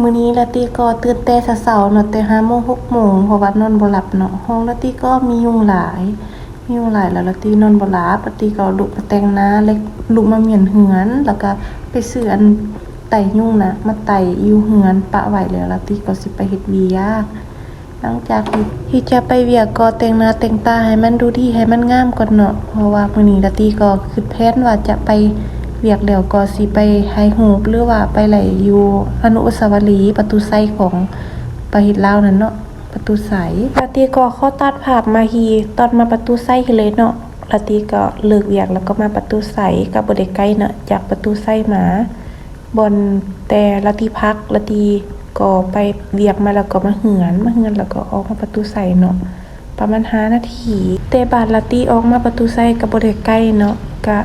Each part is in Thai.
มื้อนี้ละติก็ตื่นแต่เช้าๆเนาะแต่5โมง6โมงเพราะว่านอนบ่หลับเนาะห้องละติก็มียุงหลาย มียุงหลายแล้วละตินอนบ่หลับละติก็ลุกมาแต่งหน้าเล็กลุกมาเมียนเหือนแล้วก็ไปซื้ออันไต่ยุงนะมาไต่อยู่เหือนปะไว้แล้วละติก็สิไปเฮ็ดเวียกหลังจากที่จะไปเวียกก็แต่งหน้าแต่งตาให้มันดูดีให้มันงามก่อนเนาะเพราะว่ามื้อนี้ละติก็คิดแผนว่าจะไป เวียกแล้วก็สิไปถ่ายรูปหรือว่าไปไหลอยู่อนุสาวรีย์ประตูไซของประเทศลาวนั่นเนาะประตูไสละติก็ข้อตัดภาพมาฮีตอนมาประตูไซเลยเนาะละติก็เลิกเวียกแล้วก็มาประตูไสก็บ่ได้ไกลเนาะจากประตูไซมาบนแต่ละที่พักละทีก็ไปเวียกมาแล้วก็มาเหือนมาเหือนแล้วก็ออกมาประตูใสเนาะประมาณ5นาที แต่บาดละตีออกมาประตูใสก็บ่ได้ใกล้เนาะก็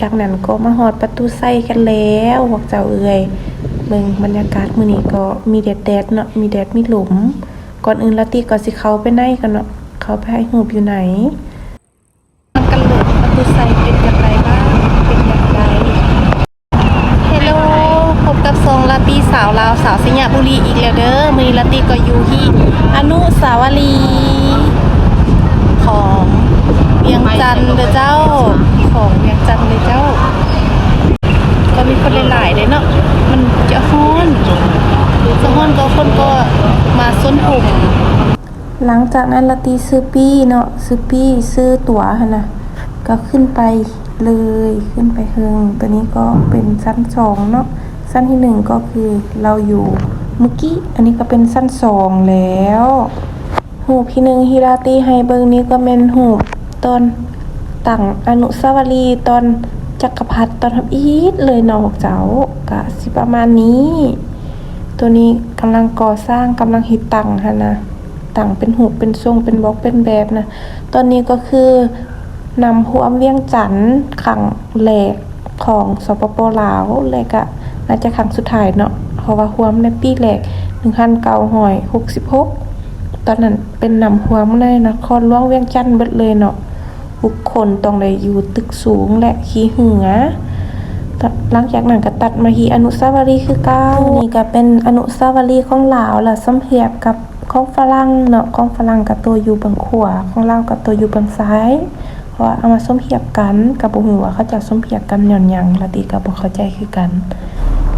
จากนั้นก็มาฮอดประตูใส่กันแล้วพวกเจ้าเอ่ยเบิ่งบรรยากาศมื้อนี้ก็มีแดดๆเนาะมีแดดมีลมก่อนอื่นละตีก็สิเขาไปในกันเนาะเขาไปให้รูปอยู่ไหนมันกันเลยประตูใสเป็นอย่างไรบ้างเป็นอย่างไรเฮลโลพบกับทรงลาตีสาวลาวสาวสิงหบุรีอีกแล้วเด้อมือนี้ลาตีก็อยู่ที่อนุสาวรีย์ของเวียงจันทร์เด้อเจ้า ของเวียงจันทร์เลยเจ้า ก็มีคนหลายๆเลยเนาะมันจะฮ้อนจะฮ้อนก็คนก็มาส้นผมหลังจากนั้นลาตีซื้อปี้เนาะซื้อปี้ซื้อตั๋วหั่นะก็ขึ้นไปเลยขึ้นไปเฮิงตัวนี้ก็เป็นชั้นสองเนาะชั้นที่หนึ่งก็คือเราอยู่เมื่อกี้อันนี้ก็เป็นชั้นสองแล้ว หูปที่หนึ่งฮิราตีให้เบิงนี้ก็เป็นหูตอน ตั้งอนุสาวรีย์ตอนจักรพรรดิตอนทำอีทเลยเนาะพวกเจ้ากะสิประมาณนี้ ตัวนี้กำลังก่อสร้างกำลังหิดตั้งฮะนะตั้งเป็นหูเป็นทรงเป็นบล็อกเป็นแบบนะตอนนี้ก็คือนำหัวเวียงจันทร์ขังแหลกของสปปลาวแหลกอะน่าจะขังสุดท้ายเนาะเพราะว่าหัวมในปีแหลกหนึ่งพันเก้าหอยหกสิบหกตอนนั้นเป็นนำหัวมในนครหลวงเวียงจันทร์เบิดเลยเนาะ บุคคลต้องได้อยู่ตึกสูงและขี้เหงือหลังจากนั้นก็ตัดมาที่อนุสาวรีย์คือเก้านี่ก็เป็นอนุสาวรีย์ของลาวและสมเพียบกับของฝรั่งเนาะของฝรั่งกับตัวอยู่เบางขวาของลาวกับตัวอยู่เบางซ้ายเพราะว่าเอามาสมเพียบกันกับบ่ฮู้ว่าเขาจะสมเพียบกันหย่อนหยังละติก็บ่เข้าใจคือกัน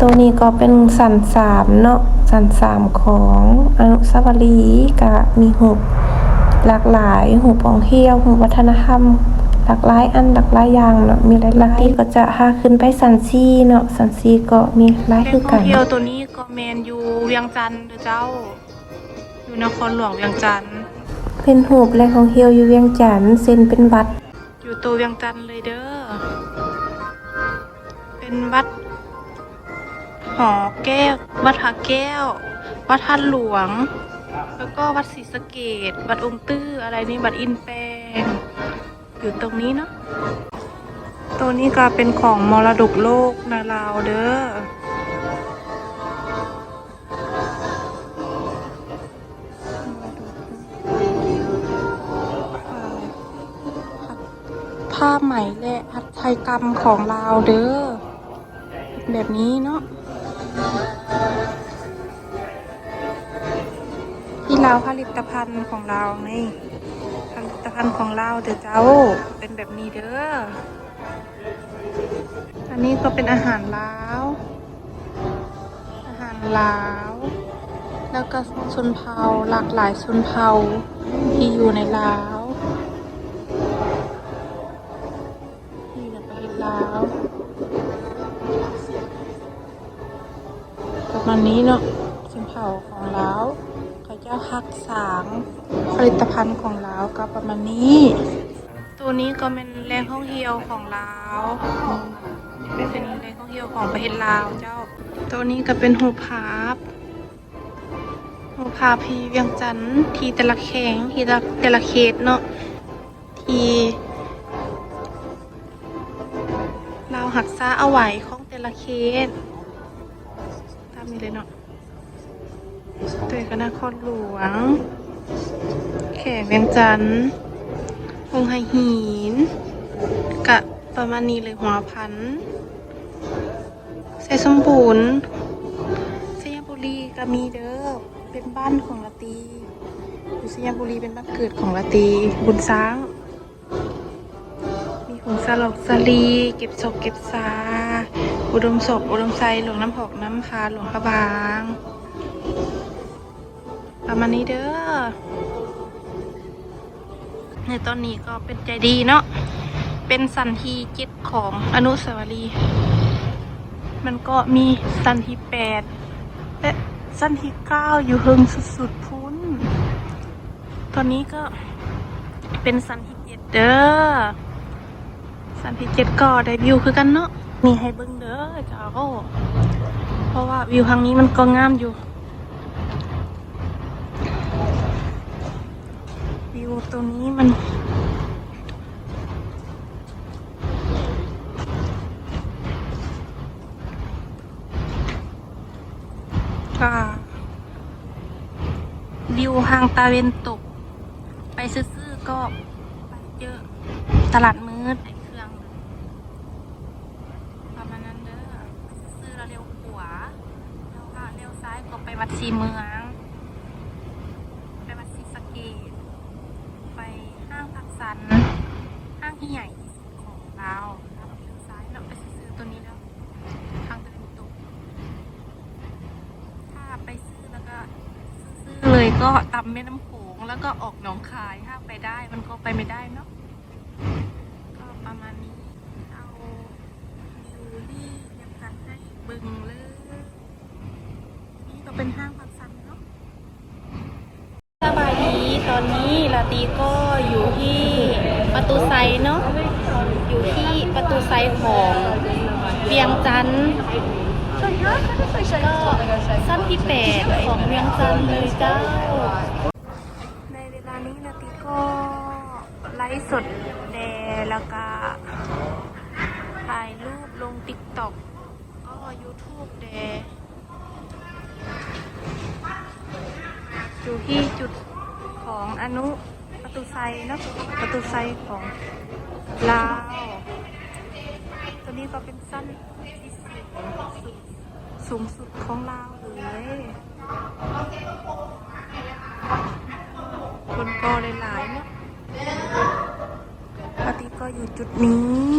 ตัวนี้ก็เป็นสันสามเนาะสันสามของอนุสาวรีย์ก็มีหูป หลากหลายหูปของเที่ยวหูปวัฒนธรรมหลากหลายอันหลากหลายอย่างเนาะมีหลายๆที่ก็จะหาขึ้นไปสันซีเนาะสันซีก็มีหลายคือกันเที่ยวตัวนี้ก็แมนอยู่เวียงจันทร์เด้อเจ้า อยู่นครหลวงเวียงจันทร์เป็นหูปแหล่งของเที่ยวอยู่เวียงจันทน์เซ็นเป็นวัด อยู่ตัวเวียงจันทร์เลยเด้อเป็นวัดหอแก้ว วัดผาแก้ว วัดท่านหลวง แล้วก็วัดศรีสะเกดวัดองค์ตื้ออะไรนี่วัดอินแปงอยู่ตรงนี้เนาะตัวนี้ก็เป็นของมรดกโลกนาลาวเด้อผ้าไหมและหัตถกรรมของลาวเด้อแบบนี้เนาะ ที่ลาผลิตภัณฑ์ของเราไงผลิตภัณฑ์ของเราเด้อเจ้าเป็นแบบนี้เด้อ อันนี้ก็เป็นอาหารลาว อาหารลาว แล้วก็ชนเผ่าหลากหลายชนเผ่าที่อยู่ในลาวที่ในประเทศลาวประมาณนี้เนาะชนเผ่าของลาว เขาจะหักสางผลิตภัณฑ์ของลาวก็ประมาณนี้ ตัวนี้ก็เป็นแรงท่องเที่ยวของลาวเป็นแรงท่องเที่ยวของประเทศลาวเจ้า ตัวนี้ก็เป็นหูพาบหูพาบที่เวียงจันทร์ทีแต่ละแข็งทีแต่ละเขตเนาะที่เราหักษาเอาไว้ของแต่ละเคสตามนี้เลยเนาะ ตัวคณะครหลวง แข่เวียงจันทร์องค์ไฮหิน กะประมาณนี้เลยหัวพันใส่สมบูรณ์สยบุรีก็มีเด้อ เป็นบ้านของละตีอยู่สยามบุรีเป็นบ้านเกิดของละตี บุญช้าง มีของสลอกสลี เก็บศพเก็บสาอุดมศพอุดมไซหลวงน้ำหอกน้ำคาหลวงพระบาง ประมาณนี้เด้อในตอนนี้ก็เป็นใจดีเนาะเป็นสันทีเจ็ดของอนุสาวรีย์มันก็มีสันทีแปดและสันทีเก้าอยู่เฮิงสุดๆพุ้น ตอนนี้ก็เป็นสันทีเจ็ดเด้อสันทีเจ็ดก็ได้วิวคือกันเนาะมีให้เบิ่งเด้อจ้าเพราะว่าวิวทางนี้มันก็งามอยู่ วิวตรงนี้มัน ก็วิวทางตาเวนตก ไปซื้อๆก็ไปเจอตลาดมืดไอเครื่องประมาณนั้นเด้อไปซื้อๆแล้วเร็วขวาแล้วก็เร็วซ้ายก็ไปวัดสีเมือง ไปวัดศรีสะเกดไปห้างพักสัน ห้าง ที่ใหญ่ที่สุดของเราแล้วก็เลี้ยวซ้ายเราไปซื้อตัวนี้แล้วทางตะวันตกถ้าไปซื้อแล้วก็ซื้อเลยก็ตำแม่น้ำโขงแล้วก็ออกหนองคายถ้าไปได้มันก็ไปไม่ได้เนาะก็ประมาณนี้เอาวิวที่ยังกันให้บึงเลยนี่ก็เป็นห้างพักสันเนาะสบายดีตอนนี้ลาตีก็อยู่ที่ ประตูไซเนาะอยู่ที่ประตูไซของเวียงจันทร์ก็สั้นที่แปดของเวียงจันทร์เลยเจ้า ในเวลานี้ลาตีก็ไลฟ์สดแดแล้วก็ถ่ายรูปลงติ๊กต็อกก็ YouTube แดอยู่ที่จุดของอนุ ตูไซเนอะประตูไซของลาว ตัวนี้ก็เป็นสั้นที่สูงสุดสูงสุดของลาวเลยคนก็หลายๆเนาะปฏิก็อยู่จุดนี้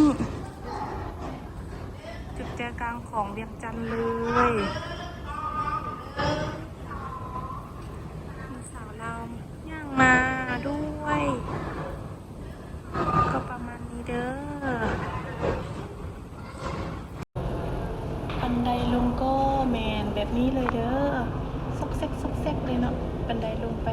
จุดใจกลางของเวียงจันทร์เลย มีสาวเราย่างมาด้วย ก็ประมาณนี้เด้อบันไดลงก็แมนแบบนี้เลยเด้อซอกแซกซอกแซกเลยเนาะบันไดลงไป